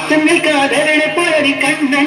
കാത്തു നിൽക്കാതെ പോയടി കണ്ണൻ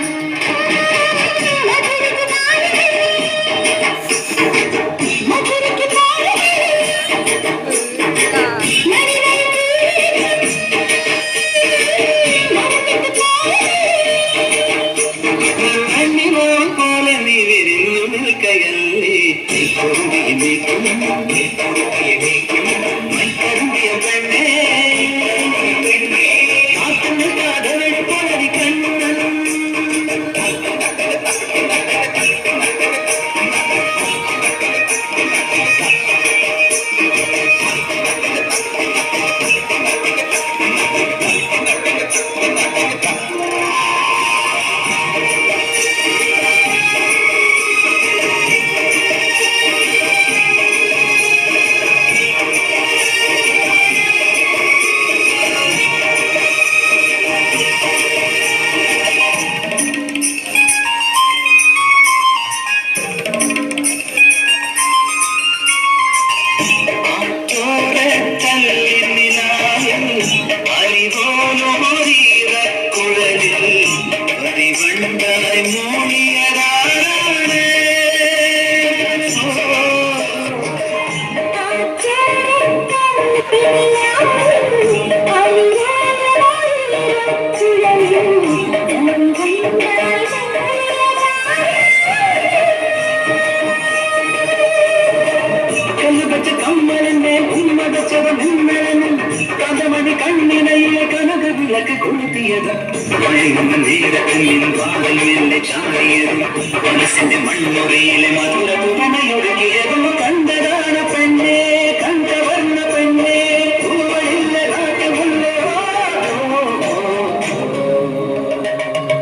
വിളക്ക് കൊളുത്തിയത് വഴിയുന്ന നേരത്തിൽ നിൻ വാവൽ മെല്ലെ ചാടിയതും മനസ്സിന്റെ മൺമുറിയിലെ മധുര തുണയൊഴുകിയതും കണ്ടതാണ് പെണ്ണെ കണ്ടവർണ പെണ്ണെ. പൂവളില്ല നാട്ടുമുല്ലേ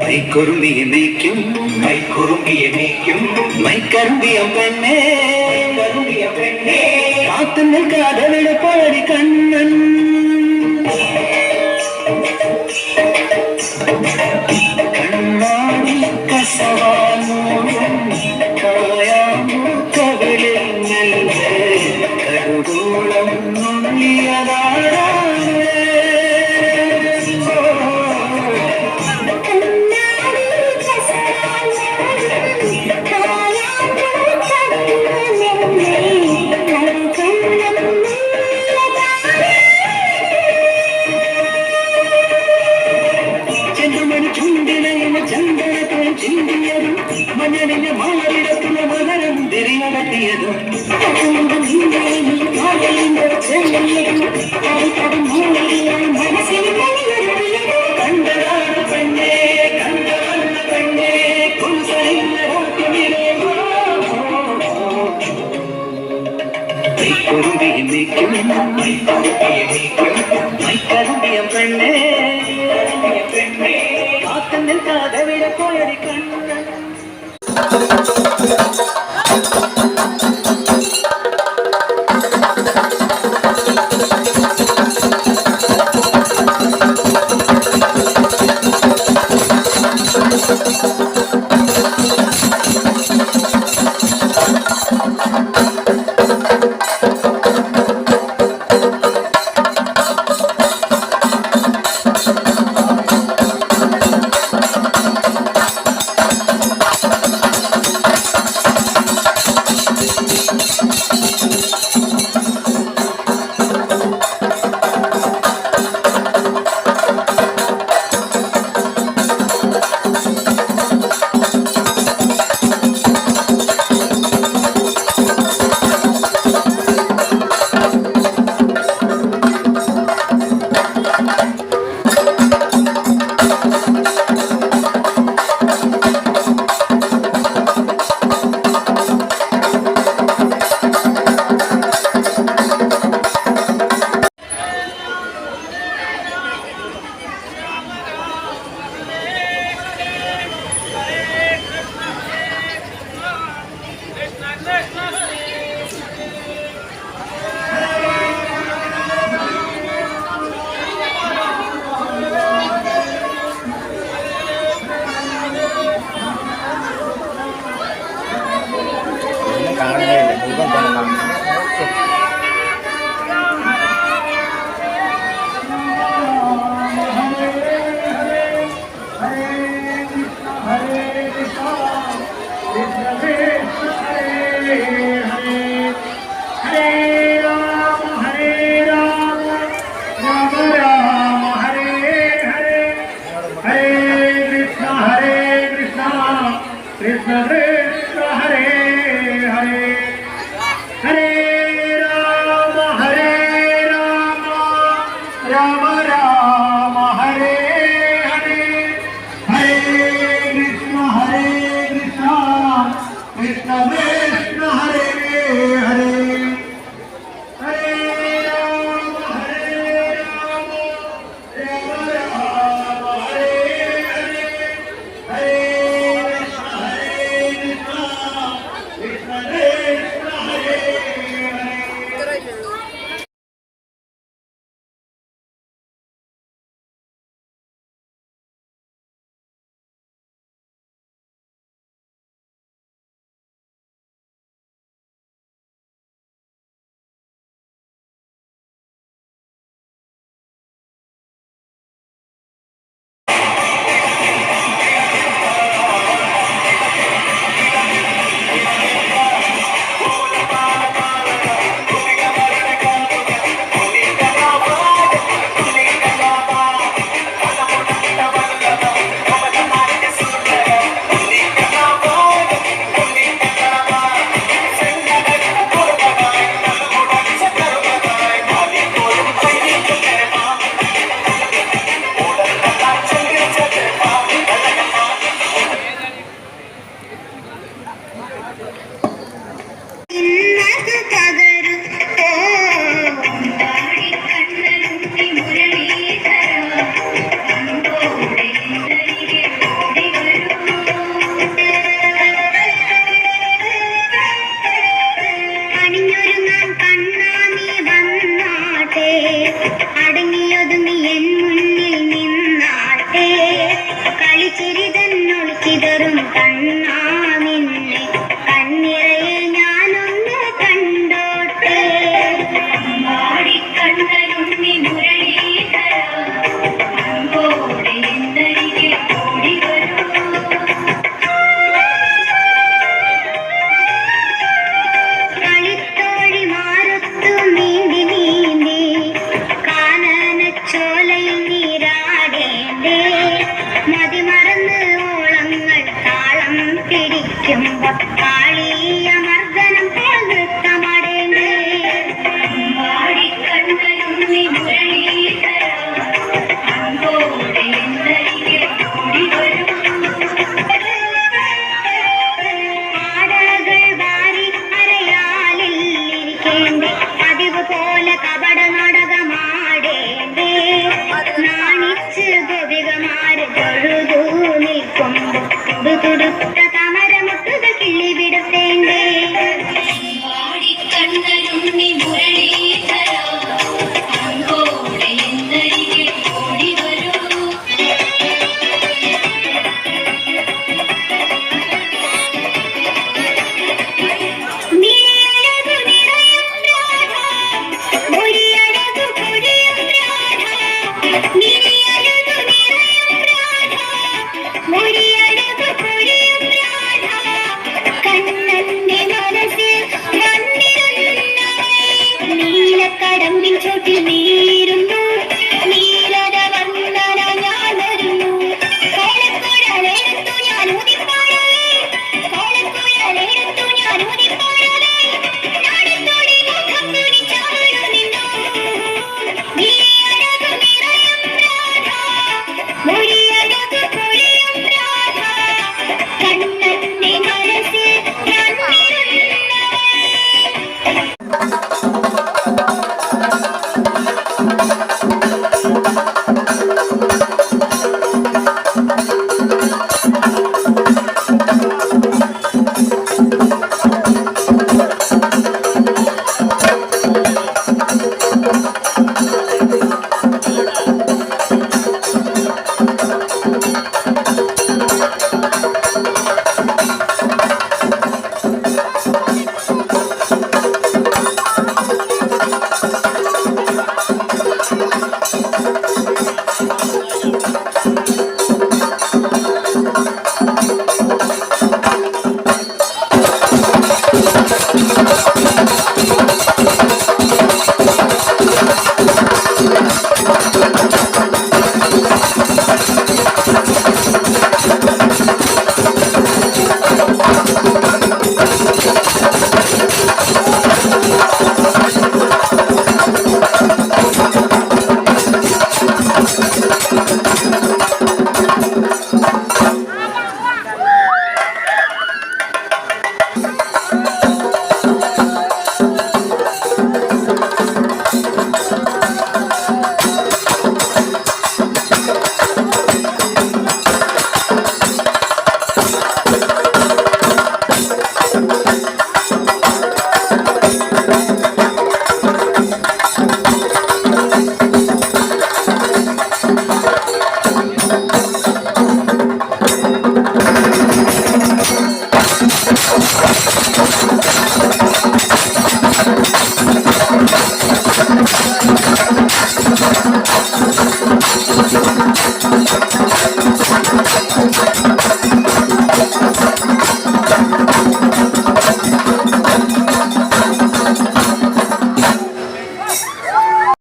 മൈക്കുറുമ്പിയെ നീക്കും മൈക്കുറുമ്പിയെ നീക്കും മൈക്കറുമ്പിയ പെണ്ണേ കറുമ്പിയ പെണ്ണേ. കാത്തു നിൽക്കാതെ പാടി കണ്ണൻ. കണ്ണാടി കസവാനോടും பெண்ணே காத்தங்கள் காத விட போயடி கண்ணு. நீ